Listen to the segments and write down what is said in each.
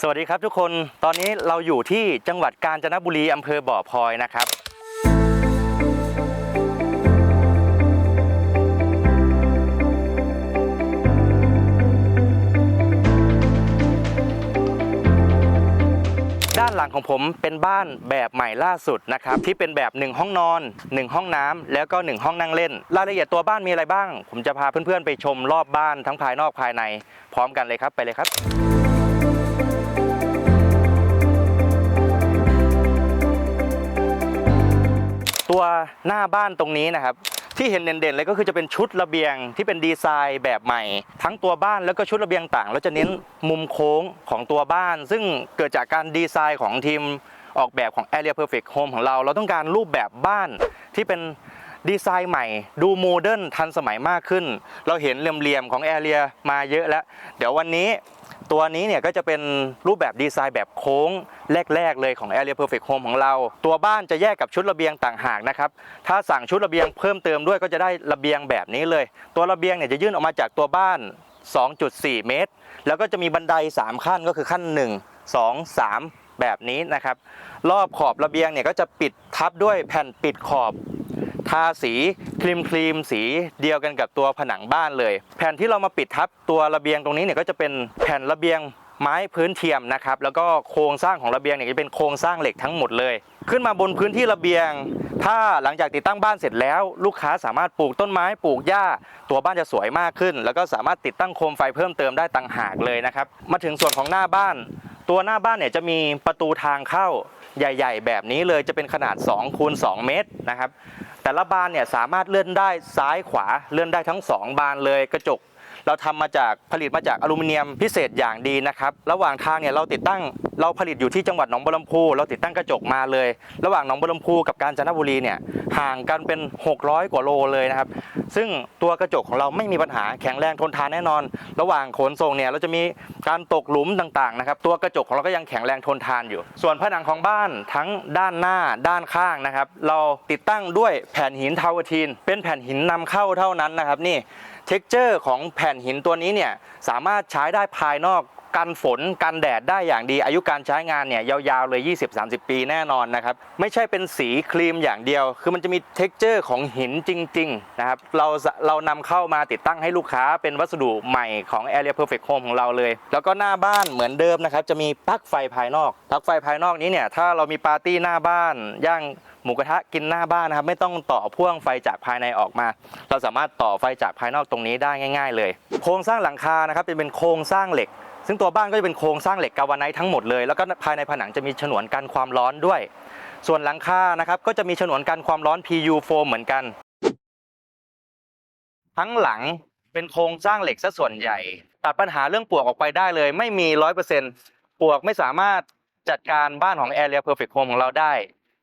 สวัสดีครับทุกคนตอนนี้เราอยู่ที่จังหวัดกาญจนบุรีอำเภอบ่อพลอยนะครับ ด้านหลังของผมเป็นบ้านแบบใหม่ล่าสุดนะครับที่เป็นแบบ 1 ห้องนอน 1 ห้องน้ำแล้วก็ 1 ห้องนั่งเล่น รายละเอียดตัวบ้านมีอะไรบ้าง ผมจะพาเพื่อนๆไปชมรอบบ้านทั้งภายนอกภายใน พร้อมกันเลยครับไปเลยครับ ตัวหน้าบ้านตรงนี้นะครับ ที่เห็นเด่นๆเลยก็คือจะเป็นชุดระเบียงที่เป็นดีไซน์แบบใหม่ ทั้งตัวบ้านแล้วก็ชุดระเบียงต่างเราจะเน้นมุมโค้งของตัวบ้าน ซึ่งเกิดจากการดีไซน์ของทีมออกแบบของ Area Perfect Home ของเรา เราต้องการรูปแบบบ้านที่เป็นดีไซน์ใหม่ ดูโมเดิร์นทันสมัยมากขึ้น เราเห็นเหลี่ยมๆของ Area มาเยอะแล้ว เดี๋ยววันนี้ ตัวนี้เนี่ยก็จะเป็นรูปแบบดีไซน์แบบโค้งแรก ๆ เลยของ Area Perfect Home ของเรา ตัวบ้านจะแยกกับชุดระเบียงต่างหากนะครับ ถ้าสั่งชุดระเบียงเพิ่มเติมด้วยก็จะได้ระเบียงแบบนี้เลย ตัวระเบียงเนี่ยจะยื่นออกมาจากตัวบ้าน 2.4 เมตร แล้วก็จะมีบันได 3 ขั้นก็คือขั้น 1 2 3 แบบนี้นะครับ รอบขอบระเบียงเนี่ยก็จะปิดทับด้วยแผ่นปิดขอบ ทาสีครีมครีมสีเดียวกันกับตัวผนังบ้านเลย แผ่นที่เรามาปิดทับตัวระเบียงตรงนี้เนี่ยก็จะเป็นแผ่นระเบียงไม้พื้นเทียมนะครับแล้วก็โครงสร้างของระเบียงเนี่ยจะเป็นโครงสร้างเหล็กทั้งหมดเลย ขึ้นมาบนพื้นที่ระเบียง ถ้าหลังจากติดตั้งบ้านเสร็จแล้ว ลูกค้าสามารถปลูกต้นไม้ปลูกหญ้า ตัวบ้านจะสวยมากขึ้น แล้วก็สามารถติดตั้งโคมไฟเพิ่มเติมได้ต่างหากเลยนะครับมาถึงส่วนของหน้าบ้าน ตัวหน้าบ้านเนี่ยจะมีประตูทางเข้าใหญ่ ๆ แบบนี้เลยจะเป็นขนาด2คูณ2เมตรนะครับ แต่ละบานเนี่ยสามารถเลื่อนได้ซ้ายขวาเลื่อนได้ทั้ง 2 บานเลยกระจก เราทำมาจากผลิตมาจากอลูมิเนียมพิเศษอย่างดีนะครับ ระหว่างทางเนี่ยเราติดตั้งเราผลิตอยู่ที่จังหวัดหนองบัวลำพูเราติดตั้งกระจกมาเลย ระหว่างหนองบัวลำพูกับกาญจนบุรีเนี่ยห่างกันเป็น 600 กว่าโลเลยนะครับ ซึ่งตัวกระจกของเราไม่มีปัญหาแข็งแรงทนทานแน่นอน ระหว่างขนส่งเนี่ยเราจะมีการตกหลุมต่างๆนะครับ ตัวกระจกของเราก็ยังแข็งแรงทนทานอยู่ ส่วนผนังของบ้านทั้งด้านหน้าด้านข้างนะครับ เราติดตั้งด้วยแผ่นหินทาวทีน เป็นแผ่นหินนำเข้าเท่านั้นนะครับนี่ เท็กเจอร์ของแผ่นหินตัวนี้เนี่ยสามารถใช้ได้ภายนอก กันฝนกันแดดได้อย่างดี อายุการใช้งานเนี่ยยาวๆเลย 20-30 ปีแน่นอนนะครับ ไม่ใช่เป็นสีครีมอย่างเดียว คือมันจะมีเท็กเจอร์ของหินจริง ๆ นะครับ เราเรานำเข้ามาติดตั้งให้ลูกค้าเป็นวัสดุใหม่ของ Area Perfect Home ของเราเลย แล้วก็หน้าบ้านเหมือนเดิมนะครับ จะมีปลั๊กไฟภายนอกปลั๊กไฟภายนอกนี้เนี่ยถ้าเรามีปาร์ตี้หน้าบ้านย่างหมูกระทะกินหน้าบ้านนะครับ ไม่ต้องต่อพ่วงไฟจากภายในออกมา เราสามารถต่อไฟจากภายนอกตรงนี้ได้ง่าย ๆ เลย โครงสร้างหลังคานะครับจะเป็นโครงสร้างเหล็ก ซึ่งตัวบ้านก็จะเป็นโครงสร้างเหล็กกาวาไนท์ทั้งหมดเลย แล้วก็ภายในผนังจะมีฉนวนกันความร้อนด้วย ส่วนหลังคานะครับก็จะมีฉนวนกันความร้อน PU โฟมเหมือนกัน ทั้งหลังเป็นโครงสร้างเหล็กซะส่วนใหญ่ ตัดปัญหาเรื่องปลวกออกไปได้เลย ไม่มีร้อยเปอร์เซ็นต์ปลวกไม่สามารถจัดการบ้านของ Area Perfect Home ของเราได้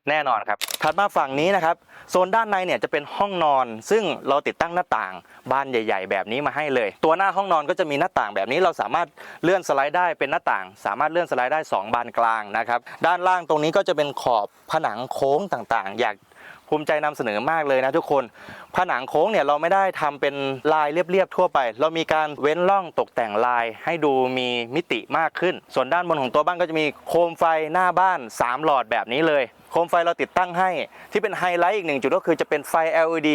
แน่นอนครับถัดมาฝั่งนี้นะครับโซนด้านในเนี่ยจะเป็นห้องนอน ซึ่งเราติดตั้งหน้าต่างบานใหญ่ ๆ แบบนี้มาให้เลย ตัวหน้าห้องนอนก็จะมีหน้าต่างแบบนี้เราสามารถเลื่อนสไลด์ได้เป็นหน้าต่าง สามารถเลื่อนสไลด์ได้ 2 บานกลางนะครับด้านล่างตรงนี้ก็จะเป็นขอบผนังโค้งต่างๆ อยาก ภูมิใจนำเสนอมากเลยนะทุกคน ผนังโค้งเนี่ยเราไม่ได้ทำเป็นลายเรียบๆทั่วไป เรามีการเว้นร่องตกแต่งลายให้ดูมีมิติมากขึ้น ส่วนด้านบนของตัวบ้านก็จะมีโคมไฟหน้าบ้าน 3 หลอดแบบนี้เลย โคมไฟเราติดตั้งให้ ที่เป็นไฮไลท์อีกหนึ่งจุดก็คือจะเป็นไฟ LED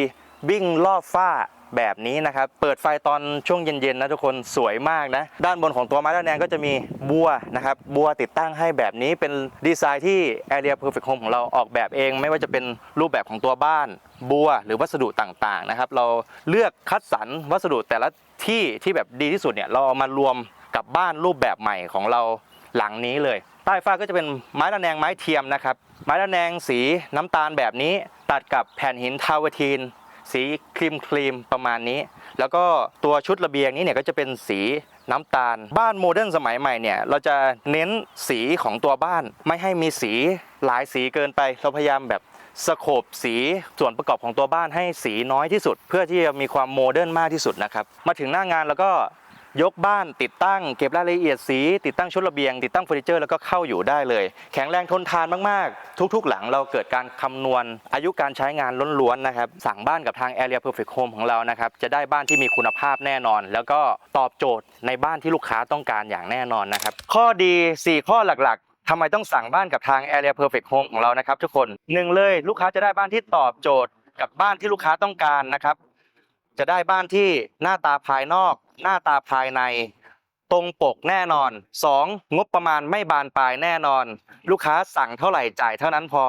บิ้งรอบฝ้า แบบนี้นะครับ เปิดไฟตอนช่วงเย็นๆนะทุกคนสวยมากนะ ด้านบนของตัวไม้ด้านแดงก็จะมีบัวนะครับ บัวติดตั้งให้แบบนี้เป็นดีไซน์ที่ Area Perfect Home ของเราออกแบบเอง ไม่ว่าจะเป็นรูปแบบของตัวบ้าน บัวหรือวัสดุต่างๆนะครับ เราเลือกคัดสรรวัสดุแต่ละที่ที่แบบดีที่สุดเนี่ยเราเอามารวมกับบ้านรูปแบบใหม่ของเราหลังนี้เลย ใต้ฝ้าก็จะเป็นไม้ระแนงไม้เทียมนะครับ ไม้ระแนงสีน้ำตาลแบบนี้ตัดกับแผ่นหินทาวทีน สีครีมครีมประมาณนี้ แล้วก็ตัวชุดระเบียงนี้เนี่ยก็จะเป็นสีน้ำตาล บ้านโมเดิร์นสมัยใหม่เนี่ยเราจะเน้นสีของตัวบ้าน ไม่ให้มีสีหลายสีเกินไปเราพยายามแบบสโคบสีส่วนประกอบของตัวบ้านให้สีน้อยที่สุด เพื่อที่จะมีความโมเดิร์นมากที่สุดนะครับมาถึงหน้างานแล้วก็ ยกบ้านติดตั้งเก็บรายละเอียดสี ติดตั้งชุดระเบียง ติดตั้งเฟอร์นิเจอร์แล้วก็เข้าอยู่ได้เลย แข็งแรงทนทานมากๆ ทุกๆ หลังเราเกิดการคำนวณอายุการใช้งานล้วนๆนะครับสั่งบ้านกับทาง Area Perfect Home ของเรานะครับจะได้บ้านที่มีคุณภาพแน่นอน แล้วก็ตอบโจทย์ในบ้านที่ลูกค้าต้องการอย่างแน่นอนนะครับข้อดี 4 ข้อหลักๆทำไมต้องสั่งบ้านกับทาง Area Perfect Home ของเรานะครับทุกคนหนึ่งเลยลูกค้าจะได้บ้านที่ตอบโจทย์กับบ้านที่ลูกค้าต้องการนะครับ จะได้บ้านที่หน้าตาภายนอก หน้าตาภายใน ตรงปกแน่นอน 2. งบประมาณไม่บานปลายแน่นอน ลูกค้าสั่งเท่าไหร่จ่ายเท่านั้นพอ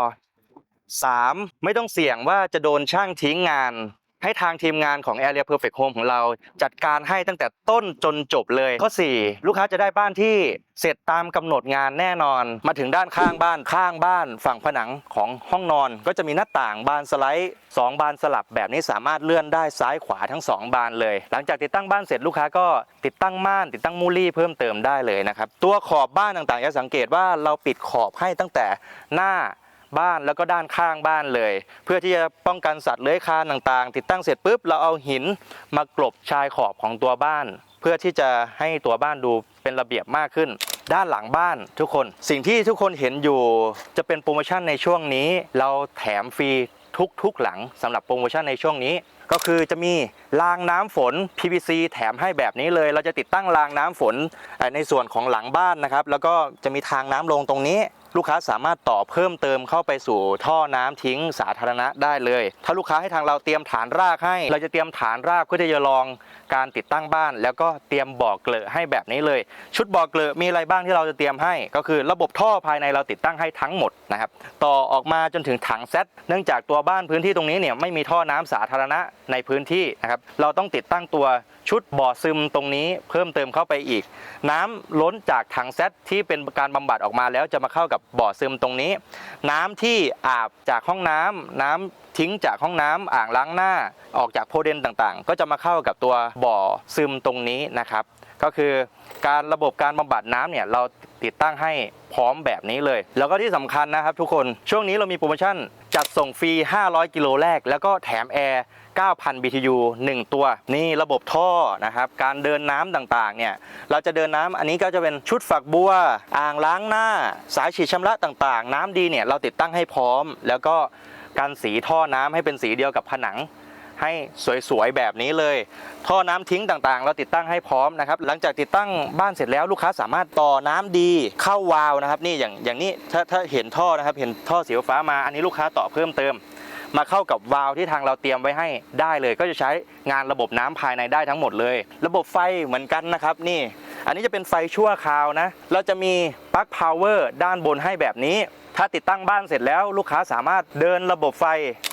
3. ไม่ต้องเสี่ยงว่าจะโดนช่างทิ้งงาน ให้ทางทีมงานของ Area Perfect Home ของเราจัดการให้ตั้งแต่ต้นจนจบเลย ข้อ 4 ลูกค้าจะได้บ้านที่เสร็จตามกำหนดงานแน่นอน มาถึงด้านข้างบ้านข้างบ้าน ฝั่งผนังของห้องนอน ก็จะมีหน้าต่างบานสไลด์ 2 บานสลับแบบนี้สามารถเลื่อนได้ซ้ายขวาทั้ง 2 บานเลย หลังจากติดตั้งบ้านเสร็จลูกค้าก็ติดตั้งม่านติดตั้งมูลี่เพิ่มเติมได้เลยนะครับตัวขอบบ้านต่างๆจะสังเกตว่าเราปิดขอบให้ตั้งแต่หน้า บ้านแล้วก็ด้านข้างบ้านเลย เพื่อที่จะป้องกันสัตว์เลื้อยคลานต่างๆ ติดตั้งเสร็จปุ๊บเราเอาหินมากลบชายขอบของตัวบ้าน เพื่อที่จะให้ตัวบ้านดูเป็นระเบียบมากขึ้น ด้านหลังบ้านทุกคน สิ่งที่ทุกคนเห็นอยู่จะเป็นโปรโมชั่นในช่วงนี้ เราแถมฟรีทุกๆหลังสำหรับโปรโมชั่นในช่วงนี้ก็คือจะมีรางน้ำฝน PVC แถมให้แบบนี้เลย เราจะติดตั้งรางน้ำฝนในส่วนของหลังบ้านนะครับ แล้วก็จะมีทางน้ำลงตรงนี้ ลูกค้าสามารถต่อเพิ่มเติมเข้าไปสู่ท่อน้ำทิ้งสาธารณะได้เลย ถ้าลูกค้าให้ทางเราเตรียมฐานรากให้ เราจะเตรียมฐานรากเพื่อที่จะลองการติดตั้งบ้าน แล้วก็เตรียมบ่อเกลอให้แบบนี้เลย ชุดบ่อเกลอมีอะไรบ้างที่เราจะเตรียมให้ ก็คือระบบท่อภายในเราติดตั้งให้ทั้งหมดนะครับต่อออกมาจนถึงถังเซตเนื่องจากตัวบ้านพื้นที่ตรงนี้เนี่ยไม่มีท่อน้ำสาธารณะในพื้นที่นะครับเราต้องติดตั้งตัว ชุดบ่อซึมตรงนี้เพิ่มเติมเข้าไปอีก น้ำล้นจากถังเซตที่เป็นการบำบัดออกมาแล้วจะมาเข้ากับบ่อซึมตรงนี้ น้ำที่อาบจากห้องน้ำน้ำทิ้งจากห้องน้ำอ่างล้างหน้าออกจากโพเดนต่างๆ ก็จะมาเข้ากับตัวบ่อซึมตรงนี้นะครับ ก็คือการระบบการบำบัดน้ำเนี่ยเราติดตั้งให้พร้อมแบบนี้เลย แล้วก็ที่สำคัญนะครับทุกคนช่วงนี้เรามีโปรโมชั่นจัดส่งฟรี 500 กิโลแรก แล้วก็แถมแอร์9,000 BTU 1 ตัว นี่ระบบท่อนะครับ การเดินน้ำต่างๆ เนี่ย เราจะเดินน้ำอันนี้ก็จะเป็นชุดฝักบัว อ่างล้างหน้า สายฉีดชำระต่างๆ น้ำดีเนี่ยเราติดตั้งให้พร้อม แล้วก็การสีท่อน้ำให้เป็นสีเดียวกับผนังให้สวยๆแบบนี้เลย ท่อน้ำทิ้งต่างๆ เราติดตั้งให้พร้อมนะครับ หลังจากติดตั้งบ้านเสร็จแล้วลูกค้าสามารถต่อน้ำดีเข้าวาล์วนะครับ นี่อย่างอย่างนี้ถ้าถ้าเห็นท่อนะครับ เห็นท่อสีฟ้ามาอันนี้ลูกค้าต่อเพิ่มเติม มาเข้ากับวาล์วที่ทางเราเตรียมไว้ให้ได้เลย ก็จะใช้งานระบบน้ำภายในได้ทั้งหมดเลย ระบบไฟเหมือนกันนะครับนี่ อันนี้จะเป็นไฟชั่วคราวนะ เราจะมีปลั๊กพาวเวอร์ด้านบนให้แบบนี้ ถ้าติดตั้งบ้านเสร็จแล้วลูกค้าสามารถเดินระบบไฟ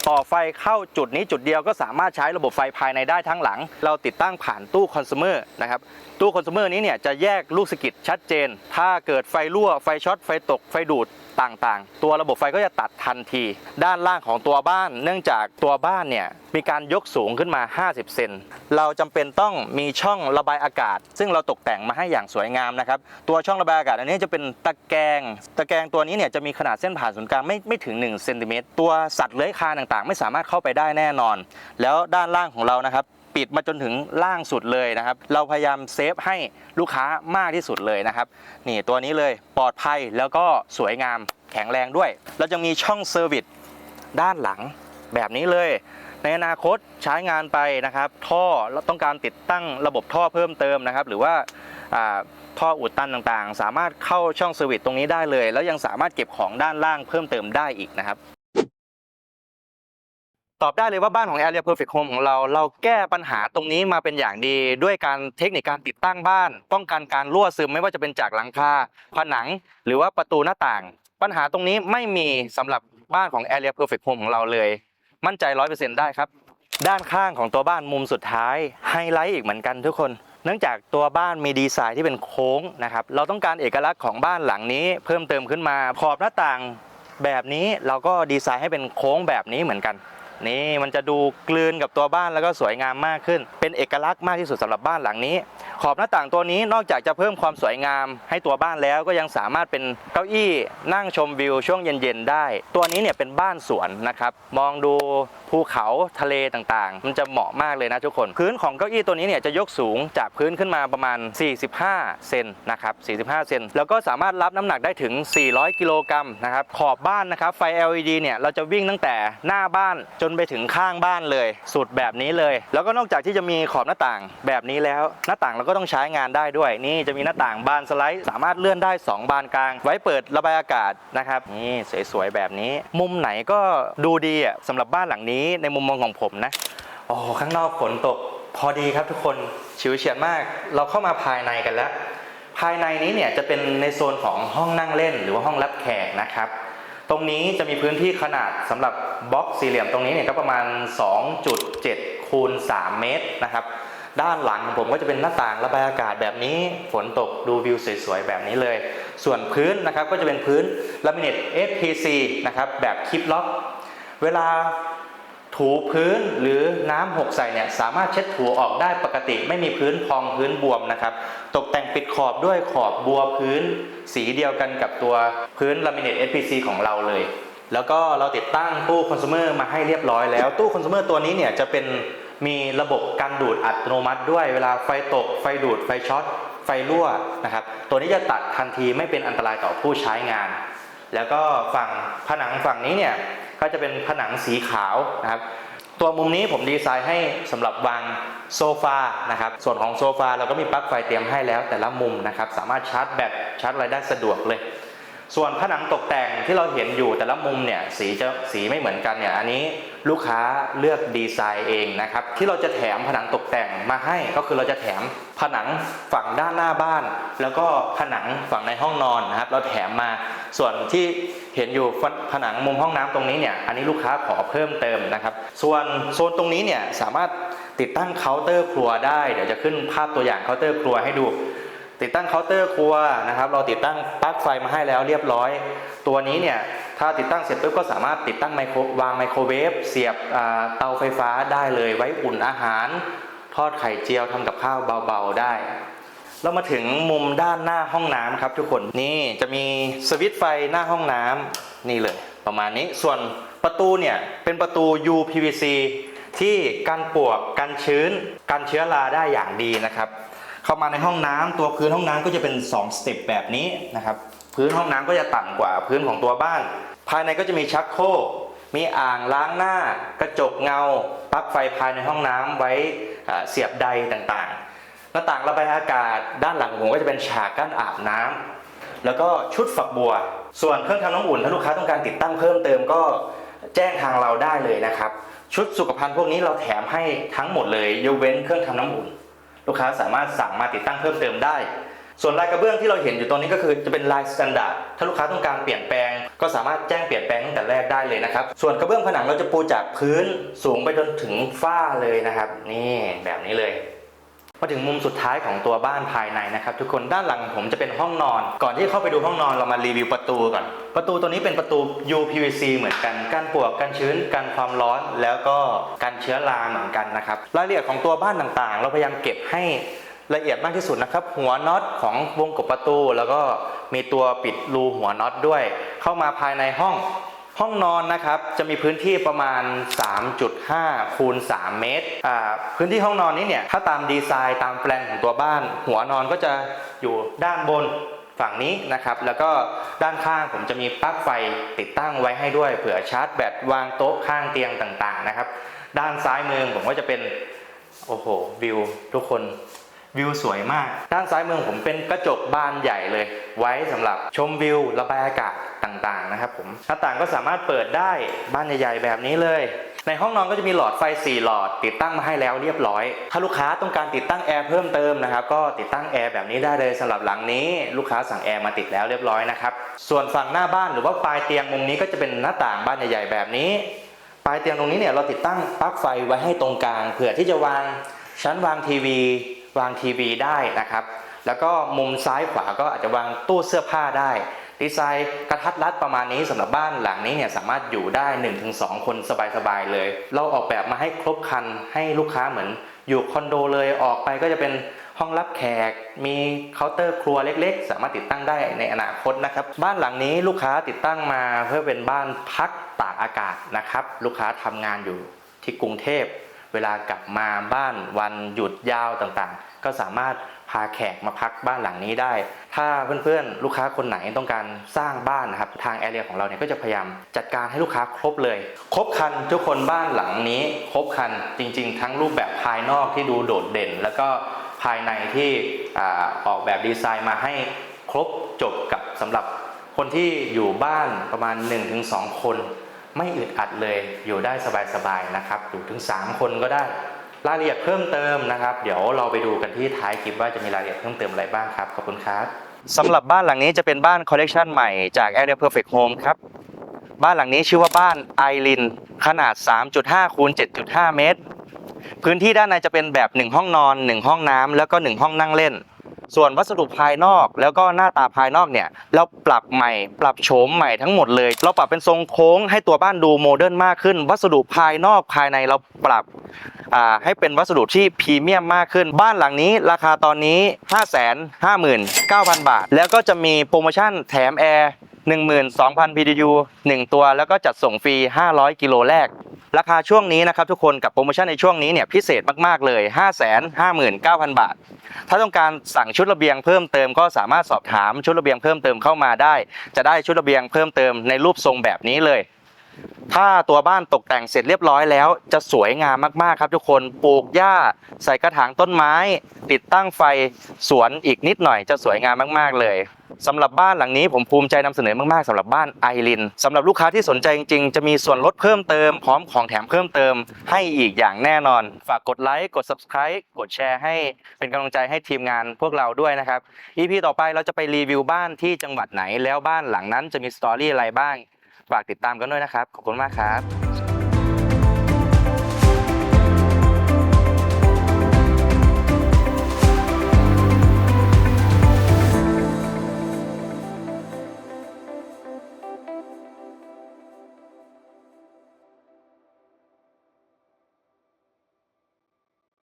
ต่อไฟเข้าจุดนี้จุดเดียวก็สามารถใช้ระบบไฟภายในได้ทั้งหลัง เราติดตั้งผ่านตู้คอน sumer นะครับตู้คอน sumer นี้เนี่ยจะแยกลูกสกิตชัดเจน ถ้าเกิดไฟรั่วไฟช็อตไฟตกไฟดูด ต่างๆ ตัวระบบไฟก็จะตัดทันที ด้านล่างของตัวบ้าน เนื่องจากตัวบ้านเนี่ยมีการยกสูงขึ้นมา 50 เซน เราจำเป็นต้องมีช่องระบายอากาศ ซึ่งเราตกแต่งมาให้อย่างสวยงามนะครับตัวช่องระบายอากาศอันนี้จะเป็นตะแกรงตะแกรงตัวนี้เนี่ยจะมีขนาดเส้นผ่านศูนย์กลางไม่ไม่ถึง1เซนติเมตรตัวสัตว์เลื้อยคลานต่างๆ ไม่สามารถเข้าไปได้แน่นอน แล้วด้านล่างของเรานะครับ ปิดมาจนถึงล่างสุดเลยนะครับ เราพยายามเซฟให้ลูกค้ามากที่สุดเลยนะครับนี่ตัวนี้เลยปลอดภัยแล้วก็สวยงามแข็งแรงด้วย เราจะมีช่องเซอร์วิสด้านหลังแบบนี้เลย ในอนาคตใช้งานไปนะครับ ท่อเราต้องการติดตั้งระบบท่อเพิ่มเติมนะครับ หรือว่าอ่าท่ออุดตันต่างๆ สามารถเข้าช่องเซอร์วิสตรงนี้ได้เลย แล้วยังสามารถเก็บของด้านล่างเพิ่มเติมได้อีกนะครับ ตอบได้เลยว่าบ้านของ Area Perfect Home ของเรา เราแก้ปัญหาตรงนี้มาเป็นอย่างดี ด้วยการเทคนิคการติดตั้งบ้าน ป้องกันการรั่วซึมไม่ว่าจะเป็นจากหลังคาผนัง หรือว่าประตูหน้าต่าง ปัญหาตรงนี้ไม่มีสำหรับบ้านของ Area Perfect Home ของเราเลย มั่นใจ 100%ได้ครับ ด้านข้างของตัวบ้านมุมสุดท้ายไฮไลท์อีกเหมือนกันทุกคน เนื่องจากตัวบ้านมีดีไซน์ที่เป็นโค้งนะครับเราต้องการเอกลักษณ์ของบ้านหลังนี้ เพิ่มเติมขึ้นมาขอบหน้าต่างแบบนี้เราก็ดีไซน์ให้เป็นโค้งแบบนี้เหมือนกัน นี่มันจะดูกลืนกับตัวบ้านแล้วก็สวยงามมากขึ้น เป็นเอกลักษณ์มากที่สุดสำหรับบ้านหลังนี้ ขอบหน้าต่างตัวนี้นอกจากจะเพิ่มความสวยงามให้ตัวบ้านแล้วก็ยังสามารถเป็นเก้าอี้นั่งชมวิวช่วงเย็นๆได้ ตัวนี้เนี่ยเป็นบ้านสวนนะครับ มองดูภูเขาทะเลต่างๆ มันจะเหมาะมากเลยนะทุกคน พื้นของเก้าอี้ตัวนี้เนี่ยจะยกสูงจากพื้นขึ้นมาประมาณ 45 เซนนะครับ 45 เซน แล้วก็สามารถรับน้ำหนักได้ถึง 400 กิโลกรัมนะครับ ขอบบ้านนะครับ ไฟ LED เนี่ยเราจะวิ่งตั้งแต่หน้าบ้านจนไปถึงข้างบ้านเลย สุดแบบนี้เลย แล้วก็นอกจากที่จะมีขอบหน้าต่างแบบนี้แล้ว หน้าต่างเราก็ต้องใช้งานได้ด้วย นี่จะมีหน้าต่างบานสไลด์ สามารถเลื่อนได้ 2 บานกลาง ไว้เปิดระบายอากาศนะครับ นี่สวยๆแบบนี้ มุมไหนก็ดูดีอะสำหรับบ้านหลังนี้ในมุมมองของผมนะ โอ้ข้างนอกฝนตกพอดีครับทุกคนชิวเฉียดมาก เราเข้ามาภายในกันแล้ว ภายในนี้เนี่ยจะเป็นในโซนของห้องนั่งเล่น หรือว่าห้องรับแขกนะครับ ตรงนี้จะมีพื้นที่ขนาดสำหรับบล็อกสี่เหลี่ยมตรงนี้เนี่ยก็ประมาณ 2.7คูณ3เมตรนะครับ ด้านหลังของผมก็จะเป็นหน้าต่างระบายอากาศแบบนี้ ฝนตกดูวิวสวยๆแบบนี้เลย ส่วนพื้นนะครับก็จะเป็นพื้นลามิเนต FPC นะครับแบบคลิปล็อก เวลา ถูพื้นหรือน้ำหกใส่เนี่ยสามารถเช็ดถูออกได้ปกติ ไม่มีพื้นพองพื้นบวมนะครับ ตกแต่งปิดขอบด้วยขอบบัวพื้น สีเดียวกันกับตัวพื้นลามิเนต SPC ของเราเลย แล้วก็เราติดตั้งตู้คอน sumer มาให้เรียบร้อยแล้ว ตู้คอน sumer ตัวนี้เนี่ยจะเป็นมีระบบการดูดอัตโนมัติด้วยเวลาไฟตกไฟดูดไฟช็อตไฟรั่วนะครับ ตัวนี้จะตัดทันทีไม่เป็นอันตรายต่อผู้ใช้งาน แล้วก็ฝั่งผนังฝั่งนี้เนี่ย ก็จะเป็นผนังสีขาวนะครับ ตัวมุมนี้ผมดีไซน์ให้สำหรับวางโซฟานะครับ ส่วนของโซฟาเราก็มีปลั๊กไฟเตรียมให้แล้วแต่ละมุมนะครับ สามารถชาร์จแบตชาร์จอะไรได้สะดวกเลย ส่วนผนังตกแต่งที่เราเห็นอยู่แต่ละมุมเนี่ยสีจะสีไม่เหมือนกันเนี่ยอันนี้ลูกค้าเลือกดีไซน์เองนะครับที่เราจะแถมผนังตกแต่งมาให้ก็คือเราจะแถมผนังฝั่งด้านหน้าบ้าน แล้วก็ผนังฝั่งในห้องนอนนะครับ เราแถมมาส่วนที่เห็นอยู่ผนังมุมห้องน้ำตรงนี้เนี่ยอันนี้ลูกค้าขอเพิ่มเติมนะครับ ส่วนโซนตรงนี้เนี่ยสามารถติดตั้งเคาน์เตอร์ครัวได้ เดี๋ยวจะขึ้นภาพตัวอย่างเคาน์เตอร์ครัวให้ดู ติดตั้งเคาน์เตอร์ครัวนะครับ เราติดตั้งปลั๊กไฟมาให้แล้วเรียบร้อย ตัวนี้เนี่ยถ้าติดตั้งเสร็จปุ๊บก็สามารถติดตั้งไมโครวางไมโครเวฟเสียบเตาไฟฟ้าได้เลยไว้อุ่นอาหาร ทอดไข่เจียวทำกับข้าวเบาๆได้ เรามาถึงมุมด้านหน้าห้องน้ำครับทุกคนนี่จะมีสวิตช์ไฟหน้าห้องน้ำนี่เลย ประมาณนี้ส่วนประตูเนี่ยเป็นประตู UPVC ที่กันปวกกันชื้นกันเชื้อราได้อย่างดีนะครับ เข้ามาในห้องน้ำตัวพื้นห้องน้ำก็จะเป็น2สเต็ปแบบนี้นะครับพื้นห้องน้ำก็จะต่ำกว่าพื้นของตัวบ้าน ภายในก็จะมีชักโครกมีอ่างล้างหน้า กระจกเงาปลั๊กไฟภายในห้องน้ำไว้เสียบใดต่างๆหน้าต่างระบายอากาศ ด้านหลังของผมก็จะเป็นฉากกั้นอาบน้ำแล้วก็ชุดฝักบัว ส่วนเครื่องทำน้ำอุ่นถ้าลูกค้าต้องการติดตั้งเพิ่มเติมก็แจ้งทางเราได้เลยนะครับ ชุดสุขภัณฑ์พวกนี้เราแถมให้ทั้งหมดเลยยกเว้นเครื่องทำน้ำอุ่น ลูกค้าสามารถสั่งมาติดตั้งเพิ่มเติมได้ ส่วนลายกระเบื้องที่เราเห็นอยู่ตรงนี้ก็คือจะเป็นลายสแตนดาร์ดถ้าลูกค้าต้องการเปลี่ยนแปลง ก็สามารถแจ้งเปลี่ยนแปลงตั้งแต่แรกได้เลยนะครับ ส่วนกระเบื้องผนังเราจะปูจากพื้นสูงไปจนถึงฝ้าเลยนะครับ นี่แบบนี้เลย มาถึงมุมสุดท้ายของตัวบ้านภายในนะครับ ทุกคนด้านหลังผมจะเป็นห้องนอน ก่อนที่เข้าไปดูห้องนอนเรามารีวิวประตูก่อน ประตูตัวนี้เป็นประตู UPVC เหมือนกันกันปวกกันชื้นกันความร้อน แล้วก็กันเชื้อราเหมือนกันนะครับรายละเอียดของตัวบ้านต่างๆ เราพยายามเก็บให้ละเอียดมากที่สุดนะครับ หัวน็อตของวงกบประตู แล้วก็มีตัวปิดรูหัวน็อตด้วย เข้ามาภายในห้อง ห้องนอนนะครับจะมีพื้นที่ประมาณ 3.5 คูณ 3 เมตรอ่าพื้นที่ห้องนอนนี้เนี่ยถ้าตามดีไซน์ตามแปลนของตัวบ้าน หัวนอนก็จะอยู่ด้านบนฝั่งนี้นะครับ แล้วก็ด้านข้างผมจะมีปลั๊กไฟติดตั้งไว้ให้ด้วยเผื่อชาร์จแบตวางโต๊ะข้างเตียงต่างๆนะครับ ด้านซ้ายมือผมก็จะเป็นโอ้โหวิวทุกคน วิวสวยมาก ด้านซ้ายมือผมเป็นกระจกบานใหญ่เลย ไว้สำหรับชมวิวระบายอากาศต่างๆนะครับผมหน้าต่างก็สามารถเปิดได้บ้านใหญ่ๆแบบนี้เลย ในห้องนอนก็จะมีหลอดไฟ 4 หลอด ติดตั้งมาให้แล้วเรียบร้อย ถ้าลูกค้าต้องการติดตั้งแอร์เพิ่มเติมนะครับก็ติดตั้งแอร์แบบนี้ได้เลยสำหรับหลังนี้ลูกค้าสั่งแอร์มาติดแล้วเรียบร้อยนะครับส่วนฝั่งหน้าบ้านหรือว่าปลายเตียงมุมนี้ก็จะเป็นหน้าต่างบ้านใหญ่ๆแบบนี้ปลายเตียงตรงนี้เนี่ยเราติดตั้งปลั๊กไฟไว้ให้ตรงกลางเผื่อที่จะวางชั้นวางทีวี วางทีวีได้นะครับ แล้วก็มุมซ้ายขวาก็อาจจะวางตู้เสื้อผ้าได้ ดีไซน์กระทัดรัดประมาณนี้สำหรับบ้านหลังนี้เนี่ยสามารถอยู่ได้ 1-2 คนสบายๆเลย เราออกแบบมาให้ครบครันให้ลูกค้าเหมือนอยู่คอนโดเลยออกไปก็จะเป็นห้องรับแขก มีเคาน์เตอร์ครัวเล็กๆ สามารถติดตั้งได้ในอนาคตนะครับ บ้านหลังนี้ลูกค้าติดตั้งมาเพื่อเป็นบ้านพักตากอากาศนะครับ ลูกค้าทำงานอยู่ที่กรุงเทพ เวลากลับมาบ้านวันหยุดยาวต่างๆ ก็สามารถพาแขกมาพักบ้านหลังนี้ได้ ถ้าเพื่อนๆ ลูกค้าคนไหนต้องการสร้างบ้านนะครับ ทางแอเรียของเราเนี่ยก็จะพยายามจัดการให้ลูกค้าครบเลย ครบคันทุกคนบ้านหลังนี้ ครบคันจริง ๆ ทั้งรูปแบบภายนอกที่ดูโดดเด่น แล้วก็ภายในที่อออกแบบดีไซน์มาให้ครบจบกับสำหรับคนที่อยู่บ้านประมาณ 1-2 คน ไม่อึดอัดเลยอยู่ได้สบายๆนะครับอยู่ถึง 3 คนก็ได้ รายละเอียดเพิ่มเติมนะครับ เดี๋ยวเราไปดูกันที่ท้ายคลิปว่าจะมีรายละเอียดเพิ่มเติมอะไรบ้างครับขอบคุณครับสำหรับบ้านหลังนี้จะเป็นบ้านคอลเลกชันใหม่จาก Area Perfect Home ครับบ้านหลังนี้ชื่อว่าบ้านไอรินขนาด 3.5คูณ7.5 เมตร พื้นที่ด้านในจะเป็นแบบ 1 ห้องนอน 1 ห้องน้ำแล้วก็ 1 ห้องนั่งเล่น ส่วนวัสดุภายนอกแล้วก็หน้าตาภายนอกเนี่ยเราปรับใหม่ ปรับโฉมใหม่ทั้งหมดเลย เราปรับเป็นทรงโค้งให้ตัวบ้านดูโมเดิร์นมากขึ้น วัสดุภายนอกภายในเราปรับอ่าให้เป็นวัสดุที่พรีเมียมมากขึ้น บ้านหลังนี้ราคาตอนนี้ 5 5 9 0 0 0 บาท แล้วก็จะมีโปรโมชั่นแถมแอร์ 12,000 PDU 1 ตัว แล้วก็จัดส่งฟรี 500 กิโลแรก ราคาช่วงนี้นะครับทุกคนกับโปรโมชั่นในช่วงนี้เนี่ยพิเศษมากๆเลย 559,000 บาท ถ้าต้องการสั่งชุดระเบียงเพิ่มเติมก็สามารถสอบถามชุดระเบียงเพิ่มเติมเข้ามาได้ จะได้ชุดระเบียงเพิ่มเติมในรูปทรงแบบนี้เลย ถ้าตัวบ้านตกแต่งเสร็จเรียบร้อยแล้ว จะสวยงามมากๆครับ ทุกคนปลูกหญ้า ใส่กระถางต้นไม้ ติดตั้งไฟสวนอีกนิดหน่อยจะสวยงามมากๆเลยสำหรับบ้านหลังนี้ผมภูมิใจนำเสนอมากๆสำหรับบ้านไอรินสำหรับลูกค้าที่สนใจจริงๆ จะมีส่วนลดเพิ่มเติม พร้อมของแถมเพิ่มเติม ให้อีกอย่างแน่นอน ฝากกดไลค์กด subscribe กดแชร์ให้เป็นกำลังใจให้ทีมงานพวกเราด้วยนะครับ EP ต่อไปเราจะไปรีวิวบ้านที่จังหวัดไหนแล้วบ้านหลังนั้นจะมีสตอรี่อะไรบ้าง ฝากติดตามกันด้วยนะครับ ขอบคุณมากครับ